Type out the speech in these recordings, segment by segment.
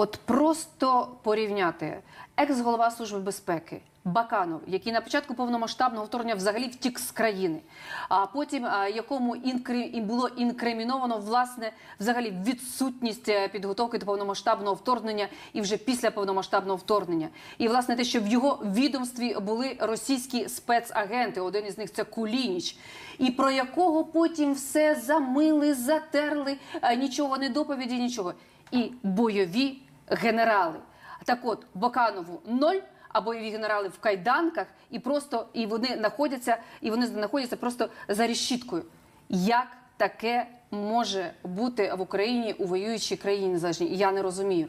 От просто порівняти екс-голова Служби безпеки Баканов, який на початку повномасштабного вторгнення взагалі втік з країни, а потім якому інкри... і було інкриміновано власне взагалі відсутність е, підготовки до повномасштабного вторгнення і вже після повномасштабного вторгнення. І власне те, що в його відомстві були російські спецагенти, один із них це Кулініч, і про якого потім все замили, затерли, е, нічого не доповіді, нічого. І бойові генерали. Так от Баканову ноль, а бойові генерали в кайданках, і просто і вони знаходяться, і вони знаходяться просто за решіткою. Як таке може бути в Україні у воюючій країні незалежній? Я не розумію.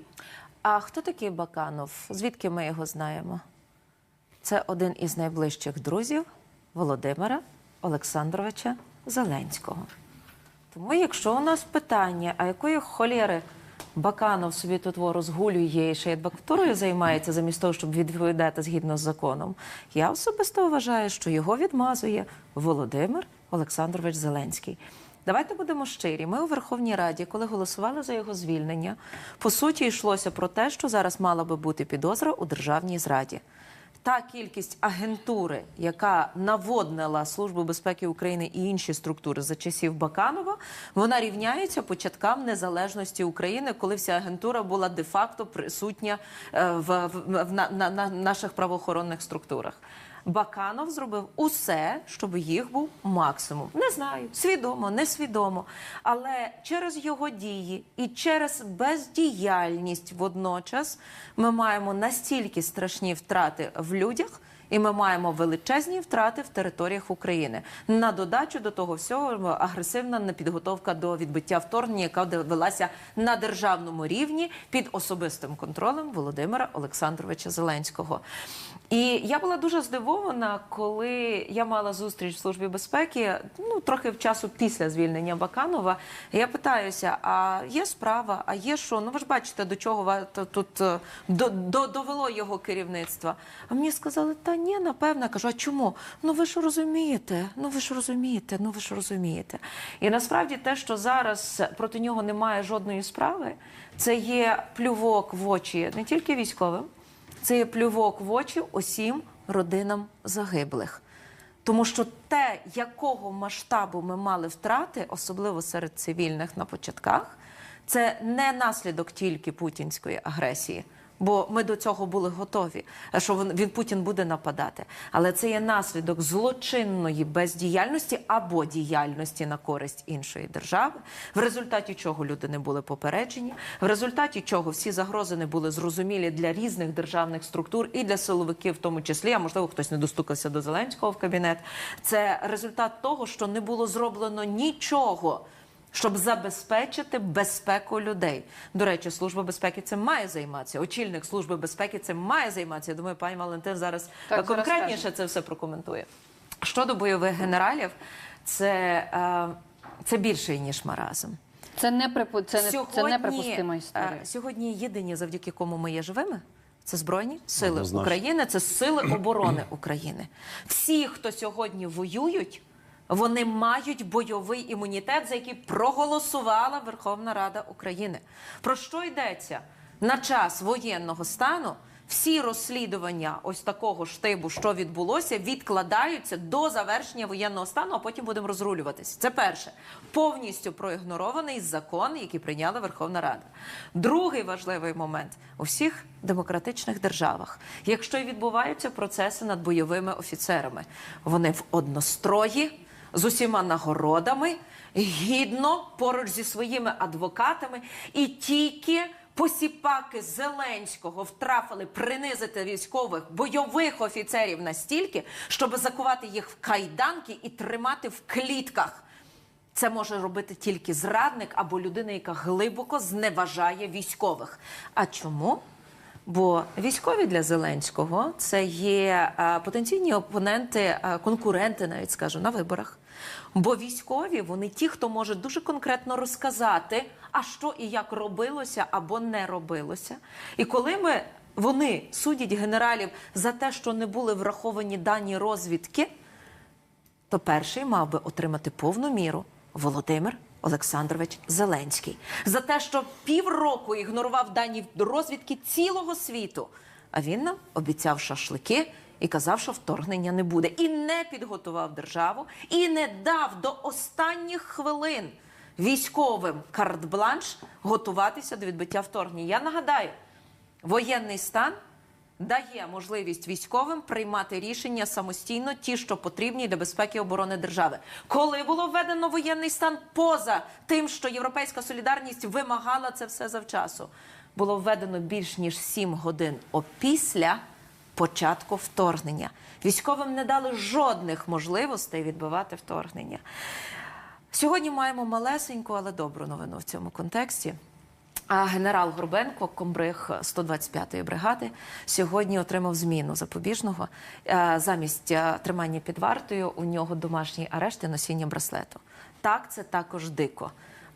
А хто такий Баканов? Звідки ми його знаємо? Це один із найближчих друзів Володимира Олександровича Зеленського. Тому, якщо у нас питання, а якої холєри Баканов собі тут розгулює і ще адвокатурою займається замість того, щоб відповідати згідно з законом, я особисто вважаю, що його відмазує Володимир Олександрович Зеленський. Давайте будемо щирі. Ми у Верховній Раді, коли голосували за його звільнення, по суті йшлося про те, що зараз мала би бути підозра у державній зраді. Та кількість агентури, яка наводнила Службу безпеки України і інші структури за часів Баканова, вона рівняється початкам незалежності України, коли вся агентура була де-факто присутня е, в, в, в на, на, на наших правоохоронних структурах. Баканов зробив усе, щоб їх був максимум. Не знаю, свідомо, несвідомо. Але через його дії і через бездіяльність водночас ми маємо настільки страшні втрати в людях. І ми маємо величезні втрати в територіях України. На додачу до того всього агресивна непідготовка до відбиття вторгнення, яка велася на державному рівні під особистим контролем Володимира Олександровича Зеленського. І я була дуже здивована, коли я мала зустріч в службі безпеки, ну трохи в часу після звільнення Баканова. Я питаюся: а є справа, а є що? Ну ви ж бачите, до чого тут е, до, до, довело його керівництво. А мені сказали, та ні, напевно. Кажу, а чому? Ну ви ж розумієте, ну ви ж розумієте, ну ви ж розумієте. І насправді те, що зараз проти нього немає жодної справи, це є плювок в очі не тільки військовим. Це є плювок в очі усім родинам загиблих. Тому що те, якого масштабу ми мали втрати, особливо серед цивільних на початках, це не наслідок тільки путінської агресії. Бо ми до цього були готові, що він, він Путін буде нападати. Але це є наслідок злочинної бездіяльності або діяльності на користь іншої держави, в результаті чого люди не були попереджені, в результаті чого всі загрози не були зрозумілі для різних державних структур і для силовиків, в тому числі, а можливо, хтось не достукався до Зеленського в кабінет. Це результат того, що не було зроблено нічого щоб забезпечити безпеку людей. До речі, служба безпеки цим має займатися. Очільник служби безпеки цим має займатися. Я думаю, пані Валентин зараз Так, конкретніше скаже. це все прокоментує. Щодо бойових генералів, це, е, це більше ніж маразм. Це не припу... це не це неприпустима е, історія. Сьогодні єдині, завдяки кому ми є живими. Це збройні сили Однозначно. України, це сили оборони України. Всі, хто сьогодні воюють, вони мають бойовий імунітет, за який проголосувала Верховна Рада України. Про що йдеться на час воєнного стану? Всі розслідування ось такого штибу, що відбулося, відкладаються до завершення воєнного стану, а потім будемо розрулюватися. Це перше повністю проігнорований закон, який прийняла Верховна Рада. Другий важливий момент у всіх демократичних державах, якщо і відбуваються процеси над бойовими офіцерами, вони в однострої з усіма нагородами, гідно поруч зі своїми адвокатами, і тільки посіпаки Зеленського втрафили принизити військових бойових офіцерів настільки, щоб закувати їх в кайданки і тримати в клітках. Це може робити тільки зрадник або людина, яка глибоко зневажає військових. А чому? Бо військові для Зеленського це є потенційні опоненти, конкуренти, навіть скажу, на виборах. Бо військові вони ті, хто може дуже конкретно розказати, а що і як робилося або не робилося. І коли ми вони судять генералів за те, що не були враховані дані розвідки, то перший мав би отримати повну міру Володимир Олександрович Зеленський за те, що півроку ігнорував дані розвідки цілого світу. А він нам обіцяв шашлики і казав, що вторгнення не буде, і не підготував державу, і не дав до останніх хвилин військовим карт-бланш готуватися до відбиття вторгнення. Я нагадаю, воєнний стан дає можливість військовим приймати рішення самостійно, ті, що потрібні для безпеки і оборони держави. Коли було введено воєнний стан поза тим, що європейська солідарність вимагала це все завчасу, було введено більш ніж 7 годин опісля початку вторгнення. Військовим не дали жодних можливостей відбивати вторгнення. Сьогодні маємо малесеньку, але добру новину в цьому контексті. А генерал Горбенко, комбриг 125-ї бригади, сьогодні отримав зміну запобіжного. Е, Замість е, тримання під вартою у нього домашній арешт і носіння браслету. Так, це також дико.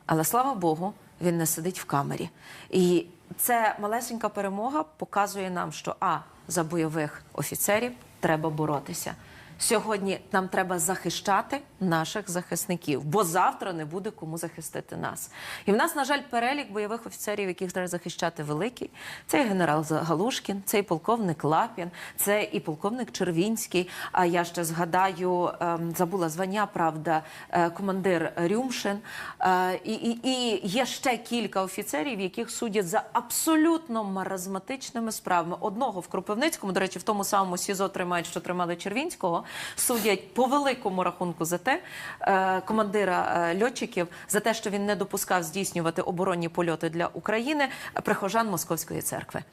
Але слава Богу, він не сидить в камері. І це малесенька перемога показує нам, що а за бойових офіцерів треба боротися. Сьогодні нам треба захищати наших захисників, бо завтра не буде кому захистити нас. І в нас, на жаль, перелік бойових офіцерів, яких треба захищати, великий. Це і генерал Галушкін, це і полковник Лапін, це і полковник Червінський. А я ще згадаю, ем, забула звання, правда, е, командир Рюмшин. Е, І, і, і є ще кілька офіцерів, яких судять за абсолютно маразматичними справами. Одного в Кропивницькому, до речі, в тому самому СІЗО тримають, що тримали Червінського. Судять по великому рахунку за те, е, командира е, льотчиків, за те, що він не допускав здійснювати оборонні польоти для України е, прихожан Московської церкви.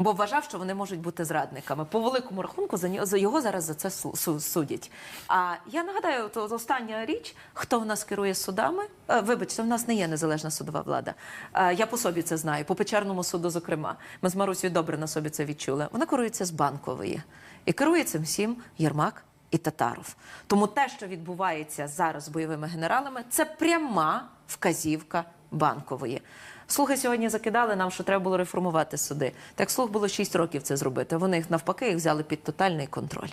Бо вважав, що вони можуть бути зрадниками. По великому рахунку за нього за його зараз за це су- су- судять. А я нагадаю, то остання річ, хто в нас керує судами. Е, Вибачте, в нас не є незалежна судова влада. Е, Я по собі це знаю, по печерному суду, зокрема. Ми з Марусею добре на собі це відчули. Вона керується з банкової. І керує цим всім Єрмак і Татаров. Тому те, що відбувається зараз з бойовими генералами, це пряма вказівка банкової. Слуги сьогодні закидали нам, що треба було реформувати суди. Так слуг було 6 років це зробити. Вони навпаки їх взяли під тотальний контроль.